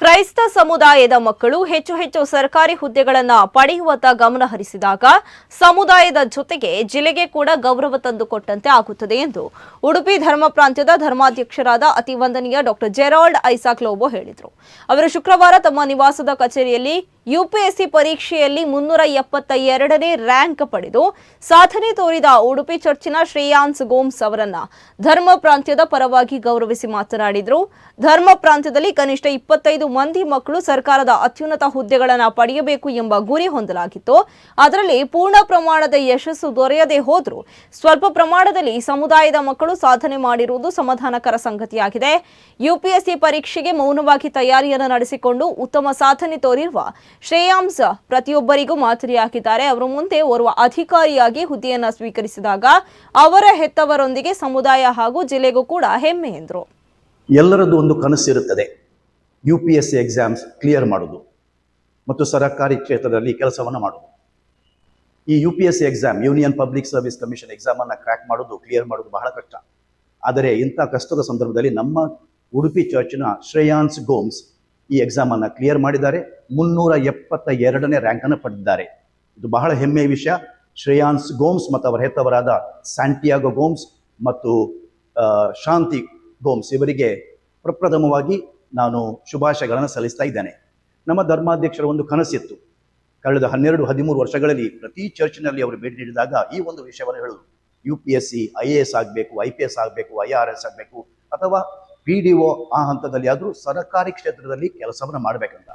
ಕ್ರೈಸ್ತ ಸಮುದಾಯದ ಮಕ್ಕಳು ಹೆಚ್ಚು ಹೆಚ್ಚು ಸರ್ಕಾರಿ ಹುದ್ದೆಗಳನ್ನು ಪಡೆಯುವತ್ತ ಗಮನ ಹರಿಸಿದಾಗ ಸಮುದಾಯದ ಜೊತೆಗೆ ಜಿಲ್ಲೆಗೆ ಕೂಡ ಗೌರವ ತಂದುಕೊಟ್ಟಂತೆ ಆಗುತ್ತದೆ ಎಂದು ಉಡುಪಿ ಧರ್ಮ ಪ್ರಾಂತ್ಯದ ಧರ್ಮಾಧ್ಯಕ್ಷರಾದ ಅತಿವಂದನೀಯ ಡಾಕ್ಟರ್ ಜೆರಾಲ್ಡ್ ಐಸಾಕ್ ಲೋಬೋ ಹೇಳಿದರು. ಅವರು ಶುಕ್ರವಾರ ತಮ್ಮ ನಿವಾಸದ ಕಚೇರಿಯಲ್ಲಿ ಯುಪಿಎಸ್ಸಿ ಪರೀಕ್ಷೆಯಲ್ಲಿ ಮುನ್ನೂರ ಎಪ್ಪತ್ತ ಎರಡನೇ ರ್ಯಾಂಕ್ ಪಡೆದು ಸಾಧನೆ ತೋರಿದ ಉಡುಪಿ ಚರ್ಚಿನ ಶ್ರೇಯಾನ್ಸ್ ಗೋಮ್ಸ್ ಅವರನ್ನ ಧರ್ಮ ಪ್ರಾಂತ್ಯದ ಪರವಾಗಿ ಗೌರವಿಸಿ ಮಾತನಾಡಿದರು. ಧರ್ಮ ಪ್ರಾಂತ್ಯದಲ್ಲಿ ಕನಿಷ್ಠ ಇಪ್ಪತ್ತೈದು ಮಂದಿ ಮಕ್ಕಳು ಸರ್ಕಾರದ ಅತ್ಯುನ್ನತ ಹುದ್ದೆಗಳನ್ನು ಪಡೆಯಬೇಕು ಎಂಬ ಗುರಿ ಹೊಂದಲಾಗಿತ್ತು. ಅದರಲ್ಲಿ ಪೂರ್ಣ ಪ್ರಮಾಣದ ಯಶಸ್ಸು ದೊರೆಯದೆ ಹೋದರೂ ಸ್ವಲ್ಪ ಪ್ರಮಾಣದಲ್ಲಿ ಸಮುದಾಯದ ಮಕ್ಕಳು ಸಾಧನೆ ಮಾಡಿರುವುದು ಸಮಾಧಾನಕರ ಸಂಗತಿಯಾಗಿದೆ. ಯುಪಿಎಸ್ಸಿ ಪರೀಕ್ಷೆಗೆ ಮೌನವಾಗಿ ತಯಾರಿಯನ್ನು ನಡೆಸಿಕೊಂಡು ಉತ್ತಮ ಸಾಧನೆ ತೋರಿರುವ ಶ್ರೇಯಾಂಸ್ ಪ್ರತಿಯೊಬ್ಬರಿಗೂ ಮಾದರಿಯಾಗಿದ್ದಾರೆ ಅವರು ಮುಂದೆ ಓರ್ವ ಅಧಿಕಾರಿಯಾಗಿ ಹುದ್ದೆಯನ್ನು ಸ್ವೀಕರಿಸಿದಾಗ ಅವರ ಹೆತ್ತವರೊಂದಿಗೆ ಸಮುದಾಯ ಹಾಗೂ ಜಿಲ್ಲೆಗೂ ಕೂಡ ಹೆಮ್ಮೆ ಎಂದರು. ಎಲ್ಲರದ್ದು ಒಂದು ಕನಸಿರುತ್ತದೆ U P S C exams clear ಮಾಡೋದು ಮತ್ತು ಸರ್ಕಾರಿ ಕ್ಷೇತ್ರದಲ್ಲಿ ಕೆಲಸವನ್ನು ಮಾಡೋದು ಈ U P S C exam union public service commission exam ಎಕ್ಸಾಮನ್ನು crack ಮಾಡೋದು ಕ್ಲಿಯರ್ ಮಾಡೋದು ಬಹಳ ಕಷ್ಟ. ಆದರೆ ಇಂಥ ಕಷ್ಟದ ಸಂದರ್ಭದಲ್ಲಿ ನಮ್ಮ ಉಡುಪಿ ಚರ್ಚ್ನ ಶ್ರೇಯಾನ್ಸ್ ಗೋಮ್ಸ್ ಈ ಎಕ್ಸಾಮನ್ನು ಕ್ಲಿಯರ್ ಮಾಡಿದ್ದಾರೆ. ಮುನ್ನೂರ ಎಪ್ಪತ್ತ ಎರಡನೇ ರ್ಯಾಂಕನ್ನು ಪಡೆದಿದ್ದಾರೆ. ಇದು ಬಹಳ ಹೆಮ್ಮೆಯ ವಿಷಯ. ಶ್ರೇಯಾನ್ಸ್ ಗೋಮ್ಸ್ ಮತ್ತು ಅವರ ಹೆತ್ತವರಾದ ಸ್ಯಾಂಟಿಯಾಗೋ ಗೋಮ್ಸ್ ಮತ್ತು ಶಾಂತಿ ಗೋಮ್ಸ್ ಇವರಿಗೆ ಪ್ರಪ್ರಥಮವಾಗಿ ನಾನು ಶುಭಾಶಯಗಳನ್ನು ಸಲ್ಲಿಸ್ತಾ ಇದ್ದೇನೆ. ನಮ್ಮ ಧರ್ಮಾಧ್ಯಕ್ಷರ ಒಂದು ಕನಸಿತ್ತು. ಕಳೆದ ಹನ್ನೆರಡು, ಹದಿಮೂರು ವರ್ಷಗಳಲ್ಲಿ ಪ್ರತಿ ಚರ್ಚ್ನಲ್ಲಿ ಅವರು ಭೇಟಿ ನೀಡಿದಾಗ ಈ ಒಂದು ವಿಷಯವನ್ನು ಹೇಳೋದು U P S C, I A S ಆಗಬೇಕು, ಐ ಪಿ ಎಸ್ ಆಗಬೇಕು, ಐ ಆರ್ ಎಸ್ ಆಗಬೇಕು ಅಥವಾ ಪಿ ಡಿ ಒ ಆ ಹಂತದಲ್ಲಿ ಆದರೂ ಸರ್ಕಾರಿ ಕ್ಷೇತ್ರದಲ್ಲಿ ಕೆಲಸವನ್ನು ಮಾಡಬೇಕಂತ.